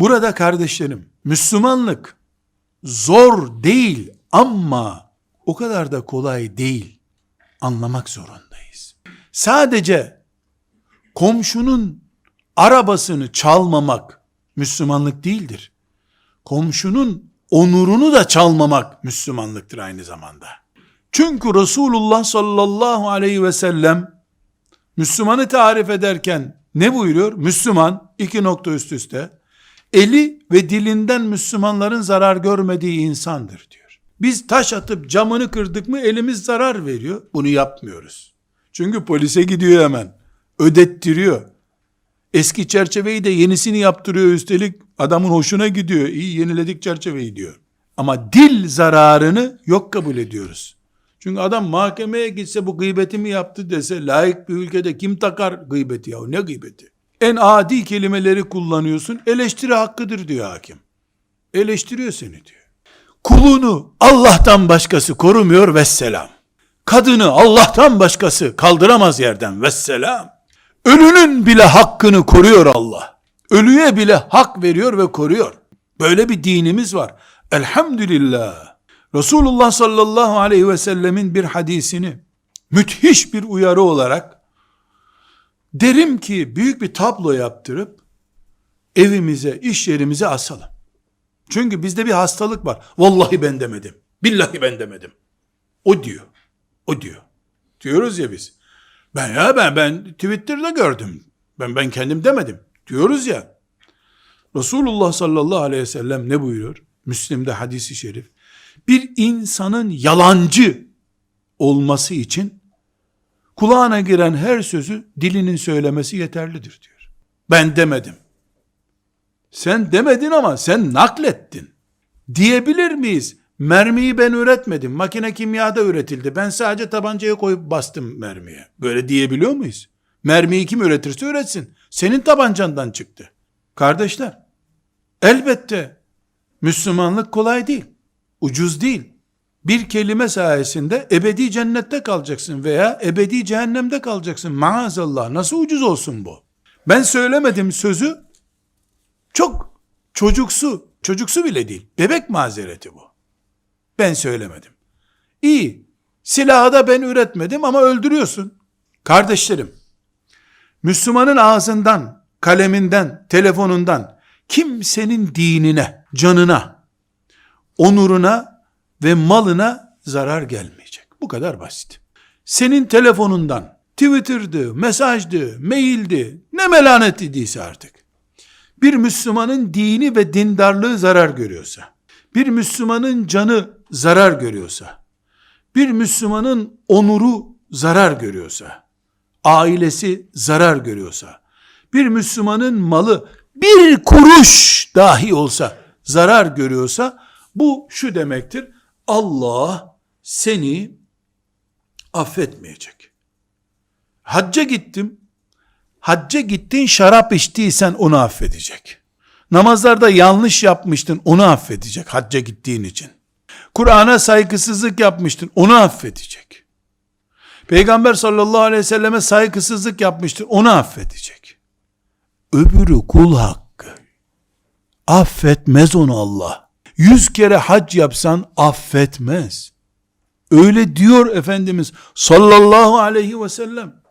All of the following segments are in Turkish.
Burada kardeşlerim, Müslümanlık zor değil ama o kadar da kolay değil. Anlamak zorundayız. Sadece komşunun arabasını çalmamak Müslümanlık değildir. Komşunun onurunu da çalmamak Müslümanlıktır aynı zamanda. Çünkü Resulullah sallallahu aleyhi ve sellem Müslümanı tarif ederken ne buyuruyor? Müslüman iki nokta üst üste eli ve dilinden Müslümanların zarar görmediği insandır diyor. Biz taş atıp camını kırdık mı elimiz zarar veriyor. Bunu yapmıyoruz. Çünkü polise gidiyor hemen. Ödettiriyor. Eski çerçeveyi de yenisini yaptırıyor üstelik. Adamın hoşuna gidiyor. İyi yeniledik çerçeveyi diyor. Ama dil zararını yok kabul ediyoruz. Çünkü adam mahkemeye gitse bu gıybeti mi yaptı dese layık bir ülkede kim takar gıybeti ya ne gıybeti? En adi kelimeleri kullanıyorsun eleştiri hakkıdır diyor hakim. Eleştiriyor seni diyor. Kulunu Allah'tan başkası korumuyor vesselam. Kadını Allah'tan başkası kaldıramaz yerden vesselam. Ölünün bile hakkını koruyor Allah. Ölüye bile hak veriyor ve koruyor. Böyle bir dinimiz var. Elhamdülillah. Resulullah sallallahu aleyhi ve sellemin bir hadisini müthiş bir uyarı olarak derim ki büyük bir tablo yaptırıp evimize, iş yerimize asalım. Çünkü bizde bir hastalık var. Vallahi ben demedim. Billahi ben demedim. O diyor. O diyor. Diyoruz ya biz. Ben ya ben ben Twitter'da gördüm. Ben ben kendim demedim. Diyoruz ya. Resulullah sallallahu aleyhi ve sellem ne buyuruyor? Müslim'de hadisi şerif. Bir insanın yalancı olması için kulağına giren her sözü dilinin söylemesi yeterlidir diyor. Ben demedim. Sen demedin ama sen naklettin. Diyebilir miyiz? Mermiyi ben üretmedim. Makine kimyada üretildi. Ben sadece tabancaya koyup bastım mermiye. Böyle diyebiliyor muyuz? Mermiyi kim üretirse üretsin. Senin tabancandan çıktı. Kardeşler, elbette Müslümanlık kolay değil. Ucuz değil. Bir kelime sayesinde ebedi cennette kalacaksın veya ebedi cehennemde kalacaksın. Maazallah nasıl ucuz olsun bu? Ben söylemedim sözü çok çocuksu, çocuksu bile değil. Bebek mazereti bu. Ben söylemedim. İyi. Silahı da ben üretmedim ama öldürüyorsun. Kardeşlerim, Müslümanın ağzından, kaleminden, telefonundan kimsenin dinine, canına, onuruna ve malına zarar gelmeyecek. Bu kadar basit. Senin telefonundan Twitter'dı, mesajdı, maildi, ne melanet idiyse artık. Bir Müslümanın dini ve dindarlığı zarar görüyorsa, bir Müslümanın canı zarar görüyorsa, bir Müslümanın onuru zarar görüyorsa, ailesi zarar görüyorsa, bir Müslümanın malı bir kuruş dahi olsa zarar görüyorsa, bu şu demektir, Allah seni affetmeyecek. Hacca gittim, hacca gittin şarap içtiysen onu affedecek. Namazlarda yanlış yapmıştın onu affedecek hacca gittiğin için. Kur'an'a saygısızlık yapmıştın onu affedecek. Peygamber sallallahu aleyhi ve selleme saygısızlık yapmıştın onu affedecek. Öbürü kul hakkı. Affetmez onu Allah. Yüz kere hac yapsan affetmez. Öyle diyor Efendimiz sallallahu aleyhi ve sellem.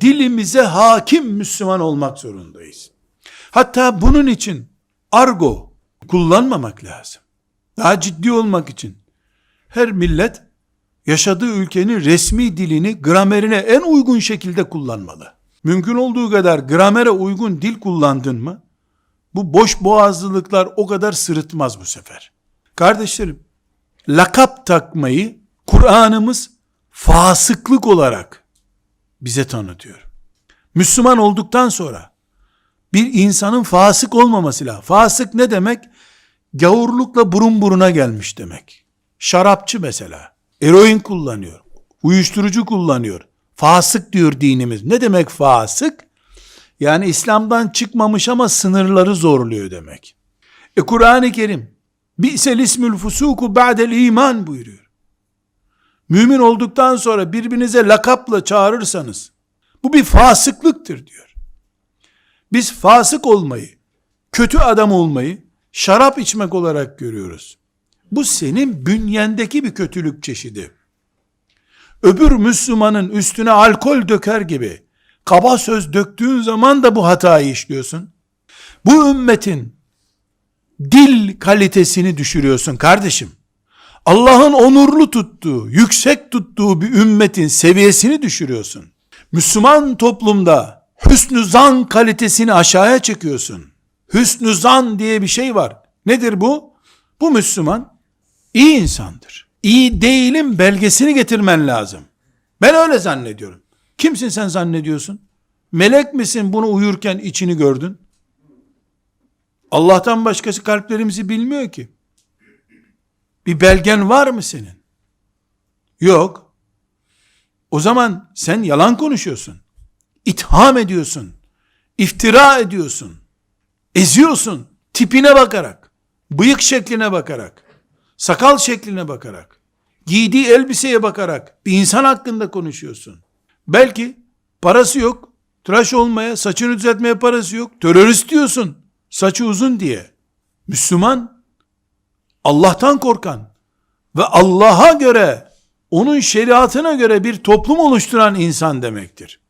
Dilimize hakim Müslüman olmak zorundayız. Hatta bunun için argo kullanmamak lazım. Daha ciddi olmak için. Her millet yaşadığı ülkenin resmi dilini gramerine en uygun şekilde kullanmalı. Mümkün olduğu kadar gramere uygun dil kullandın mı, bu boş boğazlılıklar o kadar sırıtmaz bu sefer. Kardeşlerim, lakap takmayı Kur'an'ımız fasıklık olarak bize tanıtıyor. Müslüman olduktan sonra bir insanın fasık olmaması lazım. Fasık ne demek? Gavurlukla burun buruna gelmiş demek. Şarapçı mesela. Eroin kullanıyor. Uyuşturucu kullanıyor. Fasık diyor dinimiz. Ne demek fasık? Yani İslam'dan çıkmamış ama sınırları zorluyor demek. E Kur'an-ı Kerim Bi'sel ismül fusuku ba'del iman buyuruyor. Mümin olduktan sonra birbirinize lakapla çağırırsanız bu bir fasıklıktır diyor. Biz fasık olmayı kötü adam olmayı şarap içmek olarak görüyoruz. Bu senin bünyendeki bir kötülük çeşidi. Öbür Müslümanın üstüne alkol döker gibi kaba söz döktüğün zaman da bu hatayı işliyorsun. Bu ümmetin dil kalitesini düşürüyorsun kardeşim. Allah'ın onurlu tuttuğu, yüksek tuttuğu bir ümmetin seviyesini düşürüyorsun. Müslüman toplumda hüsnü zan kalitesini aşağıya çekiyorsun. Hüsnü zan diye bir şey var. Nedir bu? Bu Müslüman iyi insandır. İyi değilim belgesini getirmen lazım. Ben öyle zannediyorum. Kimsin sen zannediyorsun? Melek misin bunu uyurken içini gördün? Allah'tan başkası kalplerimizi bilmiyor ki. Bir belgen var mı senin? Yok. O zaman sen yalan konuşuyorsun. İtham ediyorsun. İftira ediyorsun. Eziyorsun. Tipine bakarak. Bıyık şekline bakarak. Sakal şekline bakarak. Giydiği elbiseye bakarak. Bir insan hakkında konuşuyorsun. Belki parası yok. Tıraş olmaya, saçını düzeltmeye parası yok. Terörist diyorsun. Saçı uzun diye. Müslüman Allah'tan korkan ve Allah'a göre onun şeriatına göre bir toplum oluşturan insan demektir.